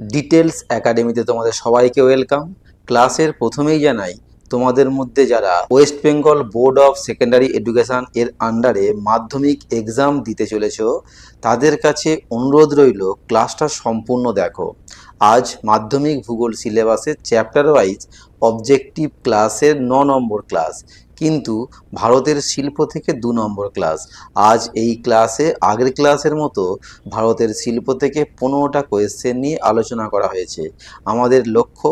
Details একাডেমিতে তোমাদের সবাইকে ওয়েলকাম ক্লাসের প্রথমেই জানাই, তোমাদের মধ্যে যারা West Bengal board of secondary education এর আন্ডারে মাধ্যমিক এক্সাম দিতে চলেছ, তাদের কাছে অনুরোধ রইল ক্লাসটা সম্পূর্ণ দেখো। আজ মাধ্যমিক ভূগোল সিলেবাসের চ্যাপ্টার ওয়াইজ অবজেক্টিভ ক্লাসের ন নম্বর ক্লাস কিন্তু ভারতের শিল্প থেকে দু নম্বর ক্লাস আজ এই ক্লাসে আগের ক্লাসের মতো ভারতের শিল্প থেকে পনেরোটা কোয়েশ্চেন নিয়ে আলোচনা করা হয়েছে। আমাদের লক্ষ্য,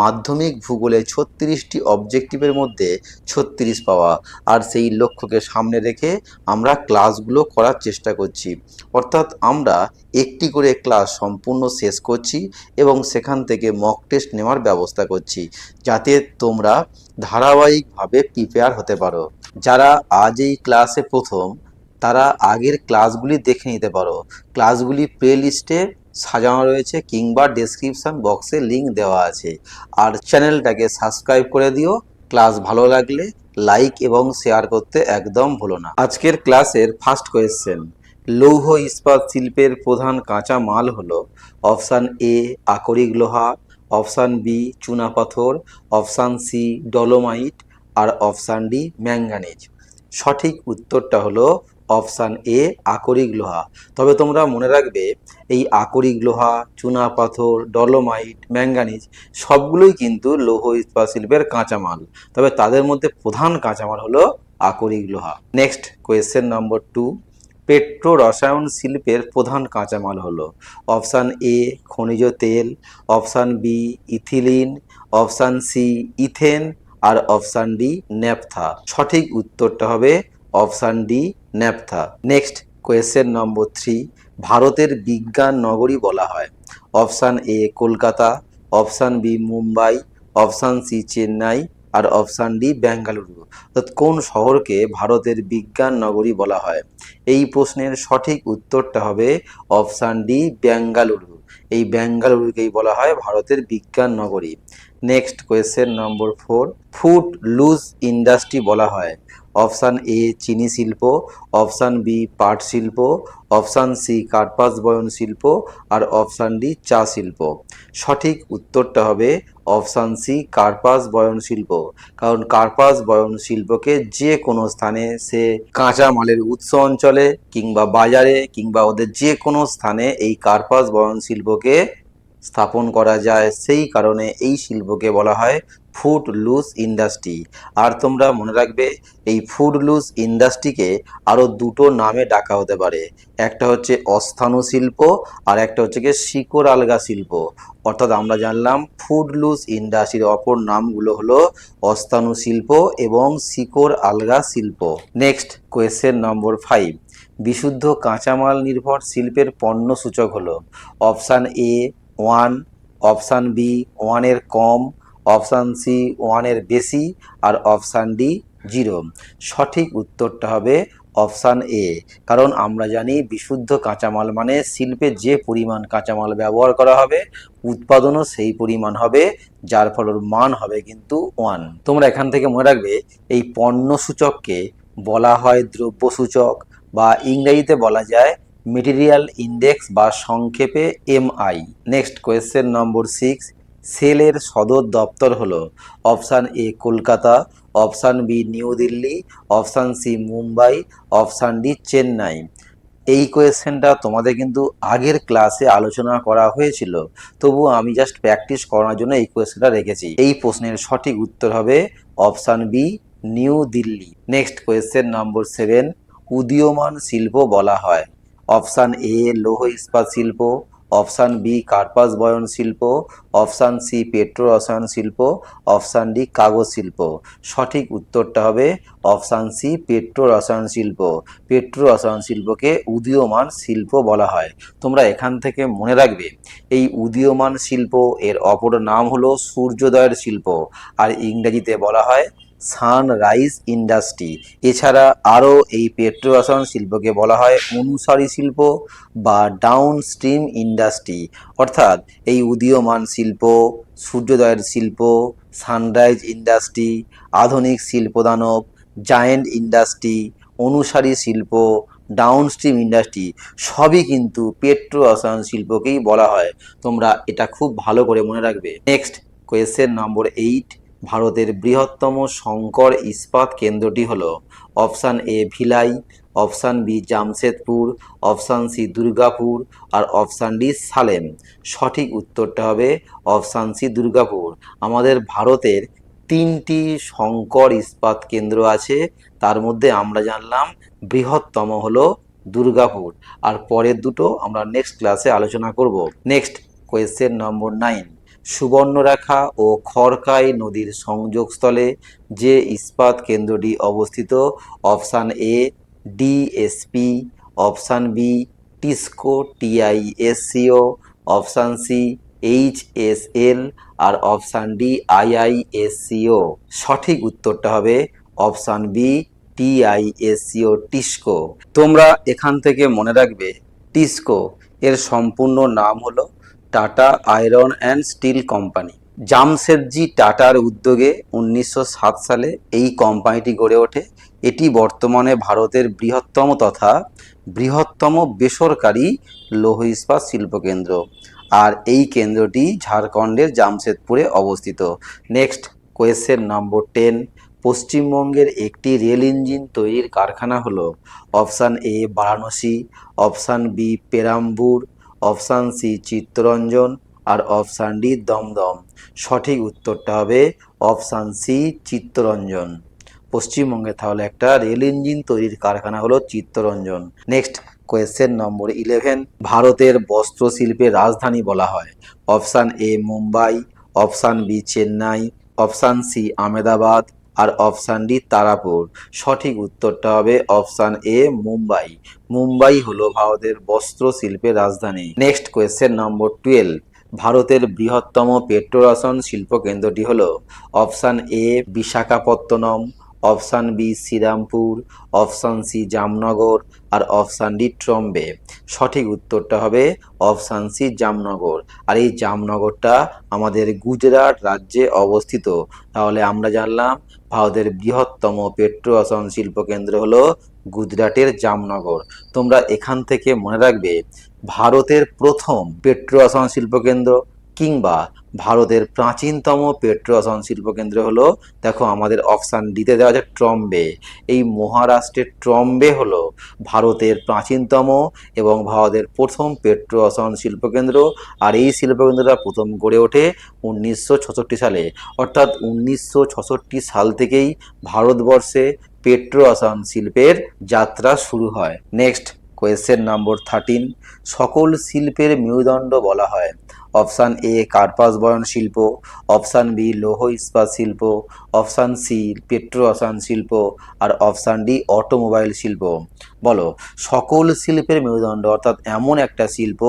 মাধ্যমিক ভূগোলে ছত্রিশটি অবজেক্টিভের মধ্যে ছত্রিশ পাওয়া। আর সেই লক্ষ্যকে সামনে রেখে আমরা ক্লাসগুলো করার চেষ্টা করছি। অর্থাৎ আমরা একটি করে ক্লাস সম্পূর্ণ শেষ করছি এবং সেখান থেকে মক টেস্ট নেওয়ার ব্যবস্থা করছি। যাতে তোমরা ধারাবাহিকভাবে প্রিপেয়ার হতে পারো। যারা আজ এই ক্লাসে প্রথম, তারা আগের ক্লাসগুলি দেখে নিতে পারো। ক্লাসগুলি প্লে লিস্টে সাজানো রয়েছে কিংবা ডেসক্রিপশন বক্সে লিংক দেওয়া আছে। আর চ্যানেলটাকে সাবস্ক্রাইব করে দিও। ক্লাস ভালো লাগলে লাইক এবং শেয়ার করতে একদম ভুলো না। আজকের ক্লাসের ফার্স্ট কোয়েশ্চেন লৌহ ইস্পাত শিল্পের প্রধান কাঁচা মাল হলো অপশান এ আকরিক লোহা অপশান বি চুনাপাথর অপশান সি ডলোমাইট আর অপশান ডি ম্যাঙ্গানিজ। সঠিক উত্তরটা হলো অপশান এ আকরিক লোহা। তবে তোমরা মনে রাখবে, এই আকরিক লোহা, চুনা পাথর, ডলোমাইট, ম্যাঙ্গানিজ, সবগুলোই কিন্তু লৌহ ইস্পাত শিল্পের কাঁচামাল। তবে তাদের মধ্যে প্রধান কাঁচামাল হলো আকরিক লোহা। Next question number two, petro রসায়ন শিল্পের প্রধান কাঁচামাল হলো। অপশান এ খনিজ তেল, option B ethylene, option C ethane আর অপশান ডি ন্যাপথা। সঠিক উত্তরটা হবে option D naphtha. Next, question number three, ভারতের বিজ্ঞান নগরী বলা হয়। Option A Kolkata, option B Mumbai, option C Chennai R option D Bengaluru অর্থাৎ কোন শহরকে ভারতের বিজ্ঞান নগরী বলা হয়? এই প্রশ্নের সঠিক উত্তরটা হবে অপশান ডি বেঙ্গালুরু এই বেঙ্গালুরুকেই বলা হয় ভারতের বিজ্ঞান নগরী। Next question number four food loose industry বলা হয়। অপশান এ চিনি শিল্প। অপশান বি পাট শিল্প। অপশান সি কার্পাস বয়ন শিল্প। আর অপশান ডি চা শিল্প। সঠিক উত্তরটা হবে অপশান সি কার্পাস বয়ন শিল্প। কারণ কার্পাস বয়ন শিল্পকে যে কোনো স্থানে সে কাঁচা মালের উৎস অঞ্চলে কিংবা বাজারে কিংবা ওদের যে কোনো স্থানে এই কার্পাস বয়ন শিল্পকে স্থাপন করা যায়, সেই কারণে এই শিল্পকে বলা হয় ফুড লুজ ইন্ডাস্ট্রি। আর তোমরা মনে রাখবে, এই ফুড লুজ ইন্ডাস্ট্রিকে আরও দুটো নামে ডাকা হতে পারে। একটা হচ্ছে অস্থানু শিল্প, আর একটা হচ্ছে গিয়ে শিকড় আলগা শিল্প। অর্থাৎ আমরা জানলাম ফুড লুজ ইন্ডাস্ট্রির অপর নামগুলো হলো অস্থানু শিল্প এবং শিকড় আলগা শিল্প। Next, question number five. বিশুদ্ধ কাঁচামাল নির্ভর শিল্পের পণ্য সূচক হলো। Option A one, option B ওয়ানের কম, অপশান সি ওয়ানের বেশি আর অপশান ডি জিরো। সঠিক উত্তরটা হবে অপশান এ, কারণ আমরা জানি বিশুদ্ধ কাঁচামাল মানে শিল্পে যে পরিমাণ কাঁচামাল ব্যবহার করা হবে, উৎপাদনও সেই পরিমাণ হবে, যার ফলে মান হবে কিন্তু ওয়ান। তোমরা এখান থেকে মনে রাখবে, এই পণ্য সূচককে বলা হয় দ্রব্য সূচক বা ইংরেজিতে বলা যায় মেটেরিয়াল ইন্ডেক্স বা সংক্ষেপে MI next question number six সেলের সদর দপ্তর হলো option A Kolkata option B New Delhi option C Mumbai option D Chennai. এই কোয়েশ্চেনটা তোমাদের কিন্তু আগের ক্লাসে আলোচনা করা হয়েছিল, তবু আমি জাস্ট প্র্যাকটিস করার জন্য এই কোয়েশ্চেনটা রেখেছি। এই প্রশ্নের সঠিক উত্তর হবে option B New Delhi. Next question number seven উদীয়মান শিল্প বলা হয়। অপশান এ, লৌহ ইস্পাত শিল্প। অপশান বি, কার্পাস বয়ন শিল্প। অপশান সি, পেট্রো রসায়ন শিল্প। অপশান ডি, কাগজ শিল্প। সঠিক উত্তরটা হবে অপশান সি, পেট্রো রসায়ন শিল্প। পেট্রো রসায়ন শিল্পকে উদীয়মান শিল্প বলা হয়। তোমরা এখান থেকে মনে রাখবে, এই উদীয়মান শিল্প এর অপর নাম হলো সূর্যোদয়ের শিল্প। আর ইংরেজিতে বলা হয় সানরাইজ ইন্ডাস্ট্রি। এছাড়া আরও এই পেট্রো রসায়ন শিল্পকে বলা হয় অনুসারী শিল্প বা ডাউন স্ট্রিম ইন্ডাস্ট্রি। অর্থাৎ এই উদীয়মান শিল্প, সূর্যোদয়ের শিল্প, সানরাইজ ইন্ডাস্ট্রি, আধুনিক শিল্প দানব জায়েন্ট ইন্ডাস্ট্রি, অনুসারী শিল্প, ডাউনস্ট্রিম ইন্ডাস্ট্রি, সবই কিন্তু পেট্রো রসায়ন শিল্পকেই বলা হয়। তোমরা এটা খুব ভালো করে মনে রাখবে। Next question number eight. ভারতের বৃহত্তম শঙ্কর ইস্পাত কেন্দ্রটি হল option A Bhilai, option B Jamshedpur, option C Durgapur R option D Salem. সঠিক উত্তরটা হবে অপশান সি দুর্গাপুর। আমাদের ভারতের তিনটি শঙ্কর ইস্পাত কেন্দ্র আছে। তার মধ্যে আমরা জানলাম বৃহত্তম হলো দুর্গাপুর। আর পরের দুটো আমরা নেক্সট ক্লাসে আলোচনা করব। Next question number nine Subarnarekha ও খড়কাই নদীর সংযোগস্থলে যে ইস্পাত কেন্দ্রটি অবস্থিত, option A DSP, option B TISCO TISCO, option C H S L R option D IISCO. সঠিক উত্তরটা হবে অপশান বি টিআইএসসিও টিসকো। তোমরা এখান থেকে মনে রাখবে, টিসকো, এর সম্পূর্ণ নাম হলো Tata Iron and Steel Company. Jamshedji টাটার উদ্যোগে উনিশশো সাত সালে এই কোম্পানিটি গড়ে ওঠে। এটি বর্তমানে ভারতের বৃহত্তম তথা বৃহত্তম বেসরকারি লৌহ ইস্পাত শিল্পকেন্দ্র। আর এই কেন্দ্রটি ঝাড়খণ্ডের জামশেদপুরে অবস্থিত। Next question number ten. পশ্চিমবঙ্গের একটি রেল ইঞ্জিন তৈরির কারখানা হলো option A Varanasi, option B Perambur option C, Chittaranjan, R option D, Dumdum. সঠিক উত্তরটা হবে অপশান সি, চিত্তরঞ্জন। পশ্চিমবঙ্গে তাহলে একটা রেল ইঞ্জিন তৈরির কারখানা হলো Chittaranjan. Next, question number eleven ভারতের বস্ত্র শিল্পের রাজধানী বলা হয়। Option A, Mumbai, option B, Chennai, option C Ahmedabad R option D Tarapur. সঠিক উত্তরটা হবে অপশান এ মুম্বাই। মুম্বাই হলো ভারতের বস্ত্র শিল্পের রাজধানী। Next question number twelve. ভারতের বৃহত্তম পেট্রোরসন শিল্প কেন্দ্রটি হলো option A Visakhapatnam. Option B Srirampur, option C Jamnagar R option D Trombay. সঠিক উত্তরটা হবে অপশান সি জামনগর। আর এই জামনগরটা আমাদের গুজরাট রাজ্যে অবস্থিত। তাহলে আমরা জানলাম ভারতের বৃহত্তম পেট্রোরসন শিল্প কেন্দ্র হলো গুজরাটের জামনগর। তোমরা এখান থেকে মনে রাখবে, ভারতের প্রথম পেট্রোরসন শিল্পকেন্দ্র কিংবা ভারতের প্রাচীনতম পেট্রোরসন শিল্পকেন্দ্র হলো, দেখো আমাদের অপশান ডিতে দেওয়া আছে ট্রম্বে। এই মহারাষ্ট্রের ট্রম্বে হলো ভারতের প্রাচীনতম এবং ভারতের প্রথম পেট্রোরসন শিল্পকেন্দ্র আর এই শিল্পকেন্দ্রটা প্রথম গড়ে ওঠে উনিশশো সালে। অর্থাৎ উনিশশো সাল থেকেই ভারতবর্ষে পেট্রোরসন শিল্পের যাত্রা শুরু হয়। নেক্সট, কোয়েশ্চেন নম্বর থার্টিন সকল শিল্পের মেরুদণ্ড বলা হয়। অপশান এ, কার্পাস বয়ন শিল্প, অপশান বি, লৌহ ইস্পাত শিল্প, অপশান সি, পেট্রো রসায়ন শিল্প, আর অপশান ডি, অটোমোবাইল শিল্প। বলো, সকল শিল্পের মেরুদণ্ড অর্থাৎ এমন একটা শিল্প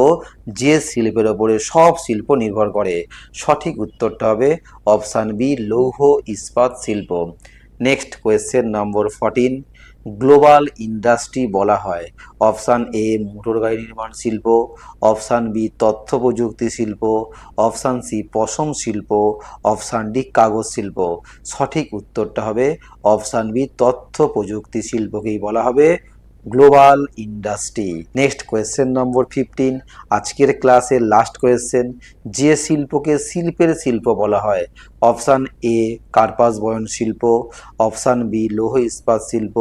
যে শিল্পের ওপরে সব শিল্প নির্ভর করে। সঠিক উত্তরটা হবে অপশান বি, লৌহ ইস্পাত শিল্প। Next question number fourteen global industry বলা হয়। অপশান এ মোটর গাড়ি নির্মাণ শিল্প। অপশান বি, তথ্য প্রযুক্তি শিল্প। অপশান সি, পশম শিল্প। অপশান ডি, কাগজ শিল্প। সঠিক উত্তরটা হবে অপশান বি, তথ্য প্রযুক্তি শিল্পকেই বলা হবে। Global industry next question number fifteen আজকের ক্লাসের লাস্ট কোয়েশ্চেন যে শিল্পকে শিল্পের শিল্প বলা হয় অপশান এ কার্পাস বয়ন শিল্প অপশান বি লৌহ ইস্পাত শিল্প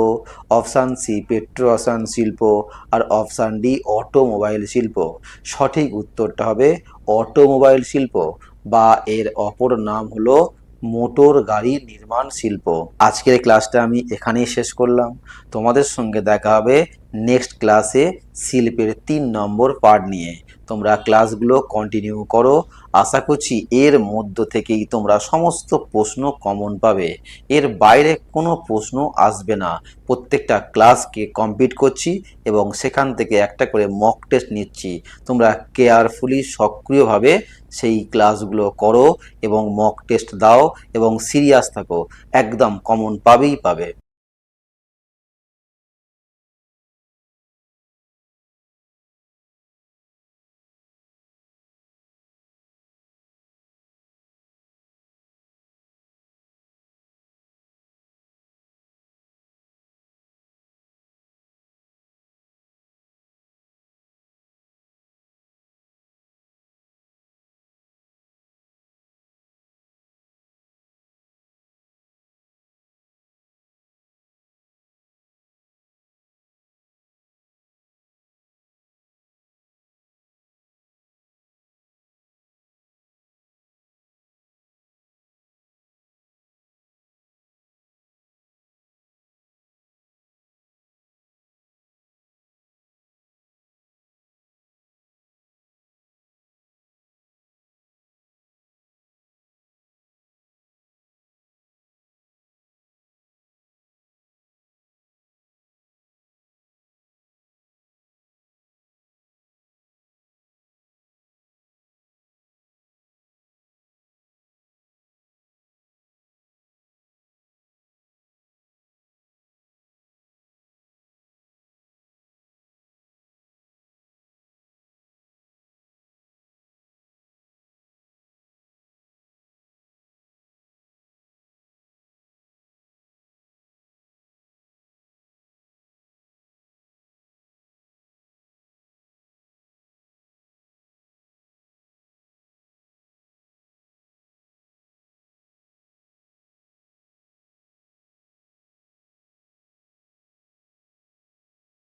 অপশান সি পেট্রো রসায়ন শিল্প, আর অপশান ডি অটোমোবাইল শিল্প। সঠিক উত্তরটা হবে অটোমোবাইল শিল্প, বা এর অপর নাম হলো মোটর গাড়ি নির্মাণ শিল্প। আজকের ক্লাসটা আমি এখানেই শেষ করলাম। তোমাদের সঙ্গে দেখা হবে নেক্সট ক্লাসে শিল্পের তিন নম্বর পার্ট নিয়ে। তোমরা ক্লাসগুলো কন্টিনিউ করো। আশা করছি এর মধ্য থেকেই তোমরা সমস্ত প্রশ্ন কমন পাবে। এর বাইরে কোনো প্রশ্ন আসবে না। প্রত্যেকটা ক্লাসকে কমপ্লিট করছি এবং সেখান থেকে একটা করে মক টেস্ট নিচ্ছি। তোমরা কেয়ারফুলি সক্রিয়ভাবে সেই ক্লাসগুলো করো এবং মক টেস্ট দাও এবং সিরিয়াস থাকো। একদম কমন পাবেই পাবে।